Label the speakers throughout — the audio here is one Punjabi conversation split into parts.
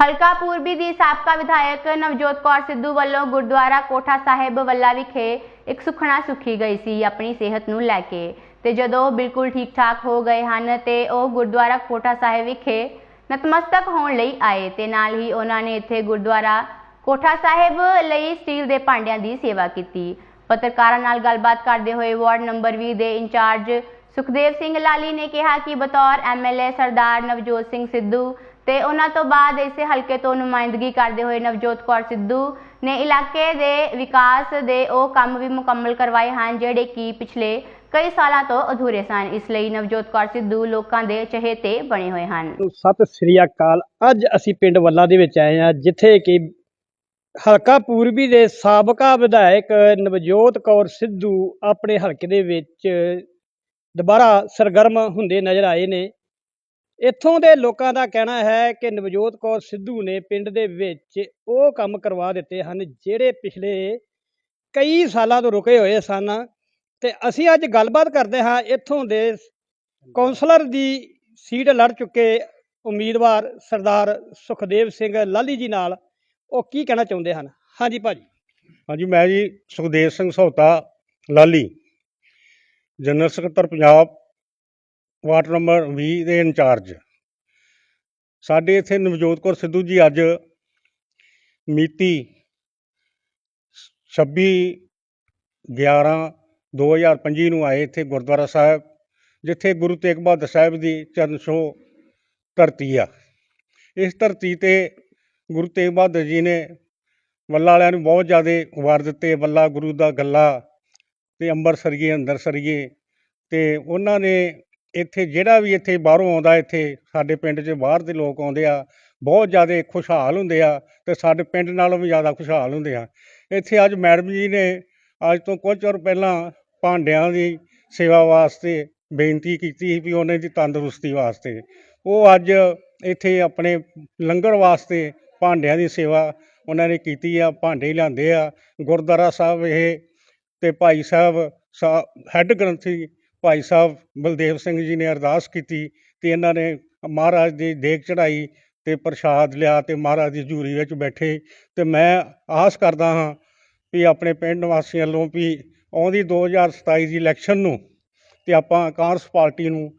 Speaker 1: ਹਲਕਾ ਪੂਰਬੀ ਦੀ ਸਾਬਕਾ ਵਿਧਾਇਕ ਨਵਜੋਤ ਕੌਰ ਸਿੱਧੂ ਵੱਲੋਂ ਗੁਰਦੁਆਰਾ ਕੋਠਾ ਸਾਹਿਬ ਵੱਲਾ ਵਿਖੇ ਇੱਕ ਸੁਖਣਾ ਸੁਖੀ ਗਈ ਸੀ ਆਪਣੀ ਸਿਹਤ ਨੂੰ ਲੈ ਕੇ ਤੇ ਜਦੋਂ ਬਿਲਕੁਲ ਠੀਕ ਠਾਕ ਹੋ ਗਏ ਹਨ ਤੇ ਉਹ ਗੁਰਦੁਆਰਾ ਕੋਠਾ ਸਾਹਿਬ ਵਿਖੇ ਨਤਮਸਤਕ ਹੋਣ ਲਈ ਆਏ ਤੇ ਨਾਲ ਹੀ ਉਹਨਾਂ ਨੇ ਇੱਥੇ ਗੁਰਦੁਆਰਾ ਕੋਠਾ ਸਾਹਿਬ ਲਈ ਸਟੀਲ ਦੇ ਭਾਂਡਿਆਂ ਦੀ ਸੇਵਾ ਕੀਤੀ ਪੱਤਰਕਾਰਾਂ ਨਾਲ ਗੱਲਬਾਤ ਕਰਦੇ ਹੋਏ ਵਾਰਡ ਨੰਬਰ 20 ਦੇ ਇੰਚਾਰਜ ਸੁਖਦੇਵ ਸਿੰਘ ਲਾਲੀ ਨੇ ਕਿਹਾ ਕਿ ਬਤੌਰ ਐਮਐਲਏ ਸਰਦਾਰ ਨਵਜੋਤ ਸਿੰਘ ਸਿੱਧੂ ਤੇ ਉਹਨਾਂ ਤੋਂ ਬਾਅਦ ਇਸੇ ਹਲਕੇ ਤੋਂ ਨੁਮਾਇੰਦਗੀ ਕਰਦੇ ਹੋਏ ਨਵਜੋਤ ਕੌਰ ਸਿੱਧੂ ਨੇ ਇਲਾਕੇ ਦੇ ਵਿਕਾਸ ਦੇ ਉਹ ਕੰਮ ਵੀ ਮੁਕੰਮਲ ਕਰਵਾਏ ਹਨ, ਜਿਹੜੇ ਕਿ ਪਿਛਲੇ ਕਈ ਸਾਲਾਂ ਤੋਂ ਅਧੂਰੇ ਸਨ। ਇਸ ਲਈ ਨਵਜੋਤ ਕੌਰ ਸਿੱਧੂ ਲੋਕਾਂ ਦੇ ਚਹੇਤੇ ਬਣੇ ਹੋਏ ਹਨ।
Speaker 2: ਸਤਿ ਸ੍ਰੀ ਅਕਾਲ। ਅੱਜ ਅਸੀਂ ਪਿੰਡ ਵੱਲਾ ਦੇ ਵਿੱਚ ਆਏ ਹਾਂ, ਜਿੱਥੇ ਕਿ ਹਲਕਾ ਪੂਰਬੀ ਦੇ ਸਾਬਕਾ ਵਿਧਾਇਕ ਨਵਜੋਤ ਕੌਰ ਸਿੱਧੂ ਆਪਣੇ ਹਲਕੇ ਦੇ ਵਿੱਚ ਦੁਬਾਰਾ ਸਰਗਰਮ ਹੁੰਦੇ ਨਜ਼ਰ ਆਏ ਨੇ। ਇੱਥੋਂ ਦੇ ਲੋਕਾਂ ਦਾ ਕਹਿਣਾ ਹੈ ਕਿ ਨਵਜੋਤ ਕੌਰ ਸਿੱਧੂ ਨੇ ਪਿੰਡ ਦੇ ਵਿੱਚ ਉਹ ਕੰਮ ਕਰਵਾ ਦਿੱਤੇ ਹਨ ਜਿਹੜੇ ਪਿਛਲੇ ਕਈ ਸਾਲਾਂ ਤੋਂ ਰੁਕੇ ਹੋਏ ਸਨ ਤੇ ਅਸੀਂ ਅੱਜ ਗੱਲਬਾਤ ਕਰਦੇ ਹਾਂ ਇੱਥੋਂ ਦੇ ਕੌਂਸਲਰ ਦੀ ਸੀਟ ਲੜ ਚੁੱਕੇ ਉਮੀਦਵਾਰ ਸਰਦਾਰ ਸੁਖਦੇਵ ਸਿੰਘ ਲਾਲੀ ਜੀ ਨਾਲ। ਉਹ ਕੀ ਕਹਿਣਾ ਚਾਹੁੰਦੇ ਹਨ? ਹਾਂਜੀ ਭਾਜੀ।
Speaker 3: ਹਾਂਜੀ, ਮੈਂ ਜੀ ਸੁਖਦੇਵ ਸਿੰਘ ਸੌਤਾ ਲਾਲੀ, ਜਨਰਲ ਸਕੱਤਰ ਪੰਜਾਬ ਵਾਰਡ ਨੰਬਰ 20 ਦੇ ਇੰਚਾਰਜ। ਸਾਡੇ ਇੱਥੇ ਨਵਜੋਤ ਕੌਰ ਸਿੱਧੂ ਜੀ ਅੱਜ ਮਿਤੀ 26 11 2025 ਨੂੰ ਆਏ ਇੱਥੇ ਗੁਰਦੁਆਰਾ ਸਾਹਿਬ, ਜਿੱਥੇ ਗੁਰੂ ਤੇਗ ਬਹਾਦਰ ਸਾਹਿਬ ਦੀ ਚਰਨ ਛੋਹ ਧਰਤੀ ਆ। ਇਸ ਧਰਤੀ ਤੇ ਗੁਰੂ ਤੇਗ ਬਹਾਦਰ ਜੀ ਨੇ ਵੱਲਾ ਵਾਲਿਆਂ ਨੂੰ ਬਹੁਤ ਜ਼ਿਆਦਾ ਵਾਰ ਦਿੱਤੇ, ਵੱਲਾ ਗੁਰੂ ਦਾ ਗੱਲਾ ਤੇ ਅੰਬਰਸਰੀਏ ਅੰਦਰ ਸਰੀਏ ਤੇ ਉਹਨਾਂ ਨੇ ਇੱਥੇ ਜਿਹੜਾ ਵੀ ਇੱਥੇ ਬਾਹਰੋਂ ਆਉਂਦਾ, ਇੱਥੇ ਸਾਡੇ ਪਿੰਡ 'ਚ ਬਾਹਰ ਦੇ ਲੋਕ ਆਉਂਦੇ ਆ, ਬਹੁਤ ਜ਼ਿਆਦਾ ਖੁਸ਼ਹਾਲ ਹੁੰਦੇ ਆ ਤੇ ਸਾਡੇ ਪਿੰਡ ਨਾਲੋਂ ਵੀ ਜ਼ਿਆਦਾ ਖੁਸ਼ਹਾਲ ਹੁੰਦੇ ਆ। ਇੱਥੇ ਅੱਜ ਮੈਡਮ ਜੀ ਨੇ ਅੱਜ ਤੋਂ ਕੁਝ ਚਿਰ ਪਹਿਲਾਂ ਭਾਂਡਿਆਂ ਦੀ ਸੇਵਾ ਵਾਸਤੇ ਬੇਨਤੀ ਕੀਤੀ ਸੀ ਵੀ ਉਹਨਾਂ ਦੀ ਤੰਦਰੁਸਤੀ ਵਾਸਤੇ। ਉਹ ਅੱਜ ਇੱਥੇ ਆਪਣੇ ਲੰਗਰ ਵਾਸਤੇ ਭਾਂਡਿਆਂ ਦੀ ਸੇਵਾ ਉਹਨਾਂ ਨੇ ਕੀਤੀ ਆ, ਭਾਂਡੇ ਲਿਆਂਦੇ ਆ। ਗੁਰਦੁਆਰਾ ਸਾਹਿਬ ਇਹ ਤੇ ਭਾਈ ਸਾਹਿਬ ਹੈੱਡ ਗ੍ਰੰਥੀ ਭਾਈ ਸਾਹਿਬ ਬਲਦੇਵ ਸਿੰਘ ਜੀ ਨੇ ਅਰਦਾਸ ਕੀਤੀ ਤੇ ਇਹਨਾਂ ਨੇ ਮਹਾਰਾਜ ਦੀ ਦੇਗ ਚੜਾਈ ਤੇ ਪ੍ਰਸ਼ਾਦ ਲਿਆ ਤੇ ਮਹਾਰਾਜ ਦੀ ਹਜ਼ੂਰੀ ਵਿੱਚ ਬੈਠੇ ਤੇ ਮੈਂ ਆਸ ਕਰਦਾ ਹਾਂ ਵੀ ਆਪਣੇ ਪਿੰਡ ਵਾਸੀਆਂ ਵੱਲੋਂ ਵੀ ਆਉਂਦੀ 2027 ਦੀ ਇਲੈਕਸ਼ਨ ਨੂੰ ਤੇ ਆਪਾਂ ਕਾਂਗਰਸ ਪਾਰਟੀ ਨੂੰ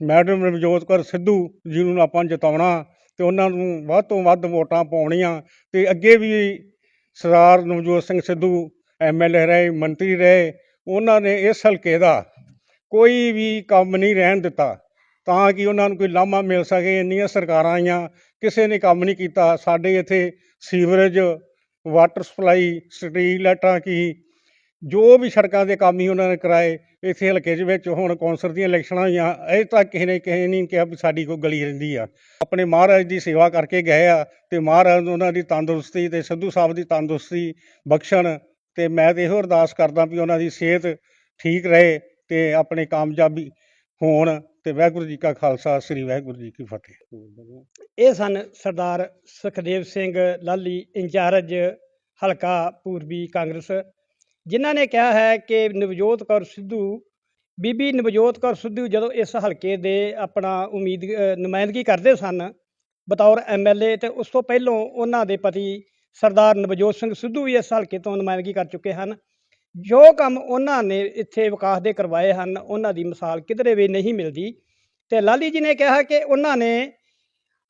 Speaker 3: ਮੈਡਮ ਨਵਜੋਤ ਕੌਰ ਸਿੱਧੂ ਜੀ ਨੂੰ ਆਪਾਂ ਜਿਤਾਉਣਾ ਤੇ ਉਹਨਾਂ ਨੂੰ ਵੱਧ ਤੋਂ ਵੱਧ ਵੋਟਾਂ ਪਾਉਣੀਆਂ ਤੇ ਅੱਗੇ ਵੀ ਸਰਦਾਰ ਨਵਜੋਤ ਸਿੰਘ ਸਿੱਧੂ ਐਮਐਲਏ ਰਹੇ, ਮੰਤਰੀ ਰਹੇ ਉਹਨਾਂ ਨੇ ਇਸ ਹਲਕੇ ਦਾ ਕੋਈ ਵੀ ਕੰਮ ਨਹੀਂ ਰਹਿਣ ਦਿੱਤਾ। ਤਾਂ ਕਿ ਉਹਨਾਂ ਨੂੰ ਕੋਈ ਲਾਮਾ ਮਿਲ ਸਕੇ, ਇੰਨੀਆਂ ਸਰਕਾਰਾਂ ਆਈਆਂ, ਕਿਸੇ ਨੇ ਕੰਮ ਨਹੀਂ ਕੀਤਾ। ਸਾਡੇ ਇੱਥੇ ਸੀਵਰੇਜ, ਵਾਟਰ ਸਪਲਾਈ, ਸਟਰੀਟ ਲਾਈਟਾਂ ਕੀ, ਜੋ ਵੀ ਸੜਕਾਂ ਦੇ ਕੰਮ ਹੀ ਉਹਨਾਂ ਨੇ ਕਰਾਏ, ਇੱਥੇ ਹਲਕੇ ਦੇ ਵਿੱਚ ਹੁਣ ਕੌਂਸਲ ਦੀਆਂ ਇਲੈਕਸ਼ਨਾਂ ਹੋਈਆਂ, ਅਜੇ ਤੱਕ ਕਿਸੇ ਨੇ ਕਿਸੇ ਨਹੀਂ ਕਿਹਾ ਵੀ ਸਾਡੀ ਕੋਈ ਗਲੀ ਰਹਿੰਦੀ ਆ। ਆਪਣੇ ਮਹਾਰਾਜ ਦੀ ਸੇਵਾ ਕਰਕੇ ਗਏ ਆ ਤੇ ਮਹਾਰਾਜ ਉਹਨਾਂ ਦੀ ਤੰਦਰੁਸਤੀ ਤੇ ਸਿੱਧੂ ਸਾਹਿਬ ਦੀ ਤੰਦਰੁਸਤੀ ਬਖਸ਼ਣ ਤੇ ਮੈਂ ਤੇ ਇਹੋ ਅਰਦਾਸ ਕਰਦਾ ਵੀ ਉਹਨਾਂ ਦੀ ਸਿਹਤ ਠੀਕ ਰਹੇ ਤੇ ਆਪਣੇ ਕਾਮਯਾਬੀ ਹੋਣ ਤੇ ਵਾਹਿਗੁਰੂ ਜੀ ਕਾ ਖਾਲਸਾ, ਸ੍ਰੀ ਵਾਹਿਗੁਰੂ ਜੀ ਕੀ ਫਤਿਹ।
Speaker 2: ਇਹ ਸਨ ਸਰਦਾਰ ਸੁਖਦੇਵ ਸਿੰਘ ਲਾਲੀ ਇੰਚਾਰਜ ਹਲਕਾ ਪੂਰਬੀ ਕਾਂਗਰਸ, ਜਿਨ੍ਹਾਂ ਨੇ ਕਿਹਾ ਹੈ ਕਿ ਨਵਜੋਤ ਕੌਰ ਸਿੱਧੂ, ਬੀਬੀ ਨਵਜੋਤ ਕੌਰ ਸਿੱਧੂ ਜਦੋਂ ਇਸ ਹਲਕੇ ਦੇ ਆਪਣਾ ਉਮੀਦ ਨੁਮਾਇੰਦਗੀ ਕਰਦੇ ਸਨ, ਬਤੌਰ ਐਮਐਲਏ ਤੇ ਉਸ ਤੋਂ ਪਹਿਲਾਂ ਉਹਨਾਂ ਦੇ ਪਤੀ ਸਰਦਾਰ ਨਵਜੋਤ ਸਿੰਘ ਸਿੱਧੂ ਵੀ ਇਸ ਹਲਕੇ ਤੋਂ ਨੁਮਾਇੰਦਗੀ ਕਰ ਚੁੱਕੇ ਹਨ। ਜੋ ਕੰਮ ਉਹਨਾਂ ਨੇ ਇੱਥੇ ਵਿਕਾਸ ਦੇ ਕਰਵਾਏ ਹਨ, ਉਹਨਾਂ ਦੀ ਮਿਸਾਲ ਕਿਧਰੇ ਵੀ ਨਹੀਂ ਮਿਲਦੀ। ਤੇ ਲਾਲੀ ਜੀ ਨੇ ਕਿਹਾ ਕਿ ਉਹਨਾਂ ਨੇ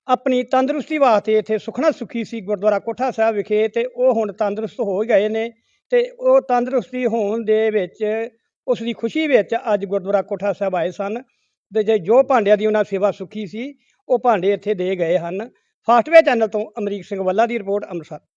Speaker 2: ਆਪਣੀ ਤੰਦਰੁਸਤੀ ਵਾਸਤੇ ਇੱਥੇ ਸੁਖਣਾ ਸੁਖੀ ਸੀ ਗੁਰਦੁਆਰਾ ਕੋਠਾ ਸਾਹਿਬ ਵਿਖੇ ਤੇ ਉਹ ਹੁਣ ਤੰਦਰੁਸਤ ਹੋ ਗਏ ਨੇ ਤੇ ਉਹ ਤੰਦਰੁਸਤੀ ਹੋਣ ਦੇ ਵਿੱਚ, ਉਸ ਦੀ ਖੁਸ਼ੀ ਵਿੱਚ ਅੱਜ ਗੁਰਦੁਆਰਾ ਕੋਠਾ ਸਾਹਿਬ ਆਏ ਸਨ ਤੇ ਜੇ ਜੋ ਭਾਂਡਿਆਂ ਦੀ ਉਹਨਾਂ ਸੇਵਾ ਸੁਖੀ ਸੀ, ਉਹ ਭਾਂਡੇ ਇੱਥੇ ਦੇ ਗਏ ਹਨ। ਫਾਸਟਵੇ ਚੈਨਲ ਤੋਂ ਅਮਰੀਕ ਸਿੰਘ ਵੱਲਾ ਦੀ ਰਿਪੋਰਟ ਅੰਮ੍ਰਿਤਸਰ।